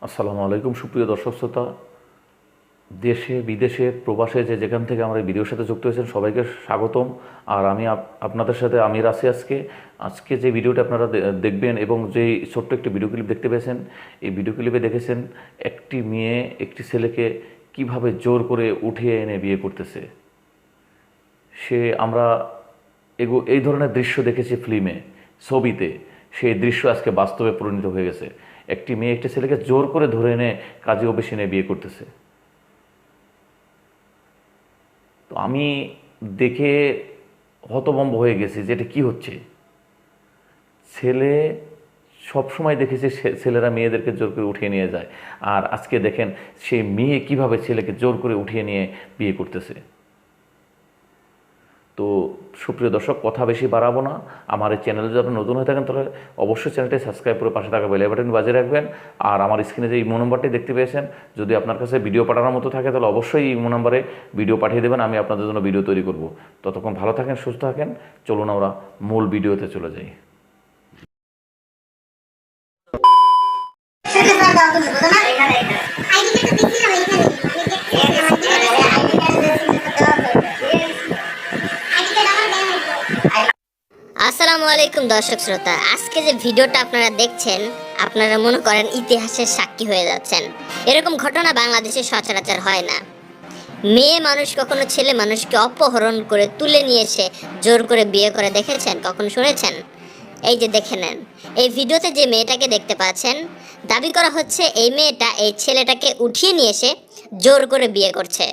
আসসালামু আলাইকুম, সুপ্রিয় দর্শক শ্রোতা। দেশে, বিদেশে, প্রবাসে যে যেখান থেকে আমার ভিডিওর সাথে যুক্ত হয়েছেন সবাইকে স্বাগতম। আর আমি আপ- আপনাদের সাথে আমির আছি আজকে। আজকে যে ভিডিওটা আপনারা দেখবেন এবং যেই ছোট্ট একটি ভিডিও ক্লিপ দেখতে পেয়েছেন, এই ভিডিও ক্লিপে দেখেছেন একটি মেয়ে, একটি ছেলেকে কীভাবে জোর করে উঠিয়ে এনে বিয়ে করতেছে। সে আমরা এগো এই ধরনের দৃশ্য দেখেছি ফিল্মে, ছবিতে। সেই দৃশ্য আজকে বাস্তবে পরিণত হয়ে গেছে। একটি মেয়ে একটি ছেলেকে জোর করে ধরে এনে কাজে অফিসে এনে বিয়ে করতেছে। তো আমি দেখে হতভম্ব হয়ে গেছি যে এটা কী হচ্ছে? ছেলে সবসময় দেখেছি ছেলেরা মেয়েদেরকে জোর করে উঠিয়ে নিয়ে যায়। আর আজকে দেখেন সেই মেয়ে কীভাবে ছেলেকে জোর করে উঠিয়ে নিয়ে বিয়ে করতেছে। তো সুপ্রিয় দর্শক, কথা বেশি বাড়াবো না। আমার এই চ্যানেলে যদি আপনি নতুন হয়ে থাকেন, তাহলে অবশ্যই চ্যানেলটি সাবস্ক্রাইব করে পাশে থাকা বেল বাটন বাজিয়ে রাখবেন। আর আমার স্ক্রিনে যে ইমো নাম্বারটি দেখতে পেয়েছেন, যদি আপনার কাছে ভিডিও পাঠানোর মতো থাকে, তাহলে অবশ্যই ইমো নাম্বারে ভিডিও পাঠিয়ে দেবেন, আমি আপনাদের জন্য ভিডিও তৈরি করব। ততক্ষণ ভালো থাকেন, সুস্থ থাকেন। চলুন আমরা মূল ভিডিওতে চলে যাই। আসসালামু আলাইকুম দর্শক শ্রোতা। আজকে যে ভিডিওটা আপনারা দেখছেন, আপনারা মনে করেন ইতিহাসের সাক্ষী হয়ে যাচ্ছেন। এরকম ঘটনা বাংলাদেশে সচরাচর হয় না। মেয়ে মানুষ কখনো ছেলে মানুষকে অপহরণ করে তুলে নিয়ে এসে জোর করে বিয়ে করে, দেখেছেন? কখনো শুনেছেন? এই যে দেখে নেন। এই ভিডিওতে যে মেয়েটাকে দেখতে পাচ্ছেন, দাবি করা হচ্ছে এই মেয়েটা এই ছেলেটাকে উঠিয়ে নিয়ে এসে জোর করে বিয়ে করছে।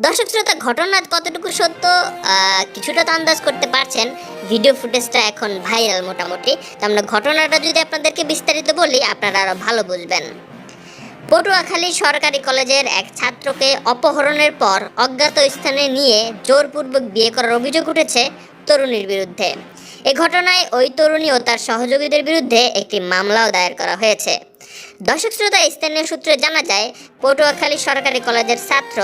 দর্শক শ্রোতা ঘটনা কতটুকু সত্য কিছুটা তো আন্দাজ করতে পারছেন। ভিডিও ফুটেজটা এখন ভাইরাল মোটামুটি। তো আমরা ঘটনাটা যদি আপনাদেরকে বিস্তারিত বলি, আপনারা আরও ভালো বুঝবেন। পটুয়াখালী সরকারি কলেজের এক ছাত্রকে অপহরণের পর অজ্ঞাত স্থানে নিয়ে জোরপূর্বক বিয়ে করার অভিযোগ উঠেছে তরুণীর বিরুদ্ধে। এ ঘটনায় ওই তরুণী ও তার সহযোগীদের বিরুদ্ধে একটি মামলাও দায়ের করা হয়েছে। দর্শক শ্রোতা স্থানীয় সূত্রে জানা যায়, পটুয়াখালী সরকারি কলেজের ছাত্র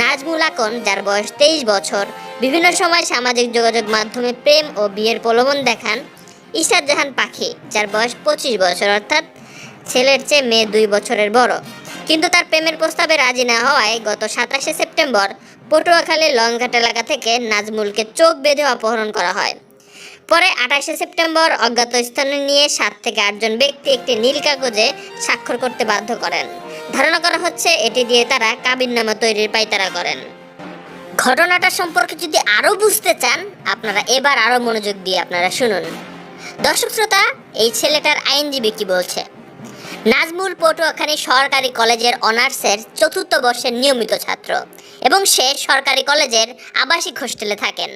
নাজমুল আকন, যার বয়স তেইশ বছর। বিভিন্ন সময় সামাজিক যোগাযোগ মাধ্যমে প্রেম ও বিয়ের প্রলোভন দেখান ইশাদ জাহান পাখি, যার বয়স পঁচিশ বছর, অর্থাৎ ছেলের চেয়ে মেয়ে দুই বছরের বড়। কিন্তু তার প্রেমের প্রস্তাবে রাজি না হওয়ায় গত সাতাশে সেপ্টেম্বর পটুয়াখালীর লংঘাট এলাকা থেকে নাজমুলকে চোখ বেঁধে অপহরণ করা হয়। পরে আঠাশে সেপ্টেম্বর অজ্ঞাত স্থানে নিয়ে সাত থেকে আটজন ব্যক্তি একটি নীল কাগজে স্বাক্ষর করতে বাধ্য করেন। ধারণা করা হচ্ছে এটি দিয়ে তারা কাবিননামা তৈরির পাইতারা করেন। ঘটনাটা সম্পর্কে যদি আরও বুঝতে চান, আপনারা এবার আরও মনোযোগ দিয়ে আপনারা শুনুন। দর্শক শ্রোতা, এই ছেলেটার আইনজীবী কি বলছে? নাজমুল পটুয়াখালী সরকারি কলেজের অনার্সের চতুর্থ বর্ষের নিয়মিত ছাত্র এবং সে সরকারি কলেজের আবাসিক হোস্টেলে থাকেন।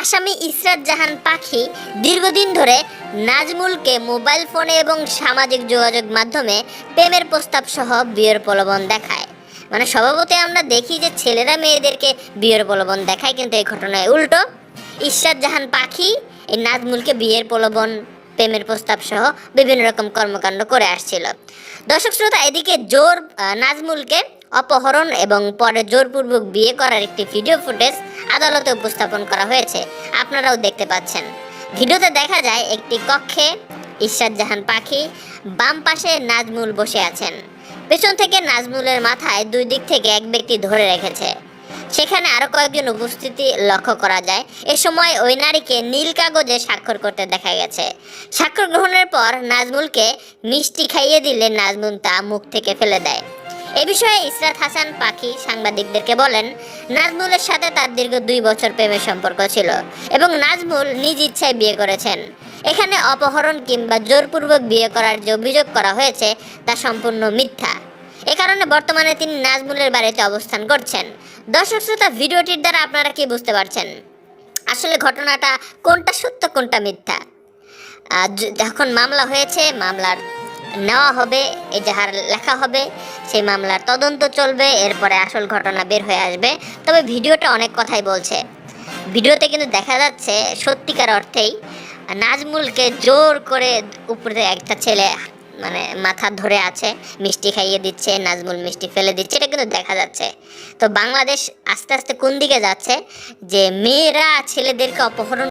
আসামি ইসরাত জাহান পাখি দীর্ঘদিন ধরে নাজমুলকে মোবাইল ফোনে এবং সামাজিক যোগাযোগ মাধ্যমে প্রেমের প্রস্তাব সহ বিয়ের প্রলোভন দেখায়। মানে স্বভাবতই আমরা দেখি যে ছেলেরা মেয়েদেরকে বিয়ের প্রলোভন দেখায়, কিন্তু এই ঘটনায় উল্টো ইসরাত জাহান পাখি এই নাজমুলকে বিয়ের প্রলোভন, প্রেমের প্রস্তাব সহ বিভিন্ন রকম কর্মকাণ্ড করে আসছিল। দর্শক শ্রোতা, এদিকে জোর নাজমুলকে অপহরণ এবং পরে জোরপূর্বক বিয়ে করার একটি ভিডিও ফুটেজ আদালতে উপস্থাপন করা হয়েছে। আপনারাও দেখতে পাচ্ছেন। ভিডিওতে দেখা যায় একটি কক্ষে ইশরাত জাহান পাখি বাম পাশে নাজমুল বসে আছেন। পেছন থেকে নাজমুলের মাথায় দুই দিক থেকে এক ব্যক্তি ধরে রেখেছে। সেখানে আরও কয়েকজন উপস্থিতি লক্ষ্য করা যায়। এ সময় ওই নারীকে নীল কাগজে স্বাক্ষর করতে দেখা গেছে। স্বাক্ষর গ্রহণের পর নাজমুলকে মিষ্টি খাইয়ে দিলে নাজমুল তা মুখ থেকে ফেলে দেয়। এ বিষয়ে ইসরাত হাসান পাখি সাংবাদিকদেরকে বলেন, নাজমুলের সাথে তার দীর্ঘ দুই বছর প্রেমের সম্পর্ক ছিল এবং নাজমুল নিজ ইচ্ছায় বিয়ে করেছেন। এখানে অপহরণ কিংবা জোরপূর্বক বিয়ে করার যে অভিযোগ করা হয়েছে, তা সম্পূর্ণ মিথ্যা। এ কারণে বর্তমানে তিনি নাজমুলের বাড়িতে অবস্থান করছেন। দর্শক শ্রোতা, ভিডিওটির দ্বারা আপনারা কি বুঝতে পারছেন? আসলে ঘটনাটা কোনটা সত্য, কোনটা মিথ্যা? যখন মামলা হয়েছে, মামলার নেওয়া হবে এজাহার লেখা হবে, সেই মামলার তদন্ত চলবে, এরপরে আসল ঘটনা বের হয়ে আসবে। তবে ভিডিওটা অনেক কথাই বলছে। ভিডিওতে কিন্তু দেখা যাচ্ছে, সত্যিকার অর্থেই নাজমুলকে জোর করে উপরে একটা ছেলে মানে মাথা ধরে আছে, মিষ্টি খাইয়ে দিচ্ছে, নাজমুল মিষ্টি ফেলে দিচ্ছে, এটা কিন্তু দেখা যাচ্ছে। তো বাংলাদেশ আস্তে আস্তে কোন দিকে যাচ্ছে? যে মেয়েরা ছেলেদেরকে অপহরণ